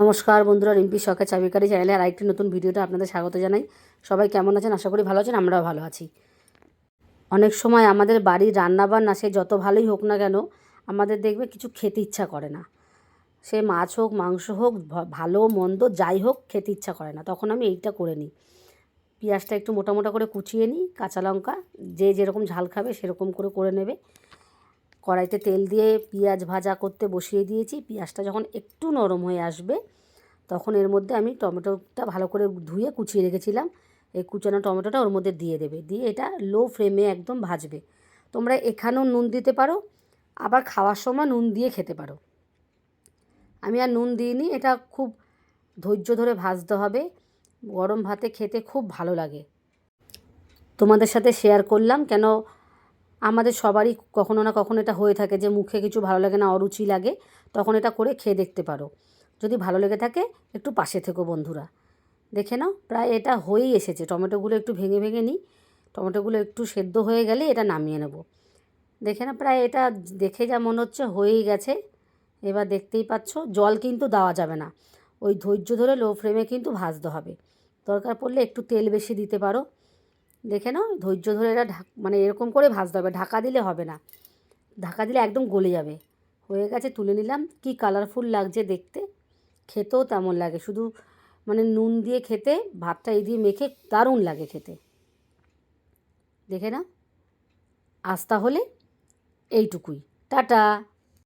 নমস্কার বন্ধুরা, রিম্পি শখের চাবিকারি চ্যানেলে আর একটি নতুন ভিডিওটা আপনাদের স্বাগত জানাই। সবাই কেমন আছেন? আশা করি ভালো আছেন, আমরাও ভালো আছি। অনেক সময় আমাদের বাড়ির রান্নাবান্না সে যত ভালোই হোক না কেন, আমাদের দেখবে কিছু খেতে ইচ্ছা করে না। সে মাছ হোক, মাংস হোক ভালো, মন্দ, যাই হোক, খেতে ইচ্ছা করে না। তখন আমি এইটা করে নিই। পেঁয়াজটা একটু মোটা মোটা করে কুচিয়ে নিই, কাঁচা লঙ্কা, যে যেরকম ঝাল খাবে সেরকম করে করে নেবে। কড়াইতে তেল দিয়ে পেঁয়াজ ভাজা করতে বসিয়ে দিয়েছি। পেঁয়াজটা যখন একটু নরম হয়ে আসবে, তখন এর মধ্যে আমি টমেটোটা ভালো করে ধুয়ে কুচিয়ে রেখেছিলাম। এই কুচানো টমেটোটা ওর মধ্যে দিয়ে দেবে। দিয়ে এটা লো ফ্লেমে একদম ভাজবে। তোমরা এখানেও নুন দিতে পারো, আবার খাওয়ার সময় নুন দিয়ে খেতে পারো। আমি আর নুন দিইনি, এটা খুব ধৈর্য ধরে ভাজতে হবে। গরম ভাতে খেতে খুব ভালো লাগে। তোমাদের সাথে শেয়ার করলাম কেন আমাদের সবারই কখনো না কখনো এটা হয়ে থাকে যে মুখে কিছু ভালো লাগে না, অরুচি লাগে, তখন এটা করে খেয়ে দেখতে পারো। যদি ভালো লেগে থাকে, একটু পাশে থেকো বন্ধুরা। দেখে নাও, প্রায় এটা হয়েই এসেছে। টমেটোগুলো একটু ভেঙে ভেঙে নিই। টমেটোগুলো একটু সেদ্ধ হয়ে গেলে এটা নামিয়ে নেব। দেখে না প্রায় এটা দেখে যা মনে হচ্ছে হয়েই গেছে। এবার দেখতেই পাচ্ছ, জল কিন্তু দেওয়া যাবে না। ওই ধৈর্য ধরে লো ফ্লেমে কিন্তু ভাজতে হবে। দরকার পড়লে একটু তেল বেশি দিতে পারো। দেখে নাও, ধৈর্য ধরে এটা ঢাক মানে এরকম করে ভাজতে হবে। ঢাকা দিলে হবে না। ঢাকা দিলে একদম গলে যাবে। হয়ে গেছে, তুলে নিলাম। কি কালারফুল লাগছে দেখতে। খেতেও তেমন লাগে। শুধু মানে নুন দিয়ে খেতে, ভাতটা এই দিয়ে মেখে দারুণ লাগে খেতে। দেখে না আস্তা হলে এইটুকুই। টাটা!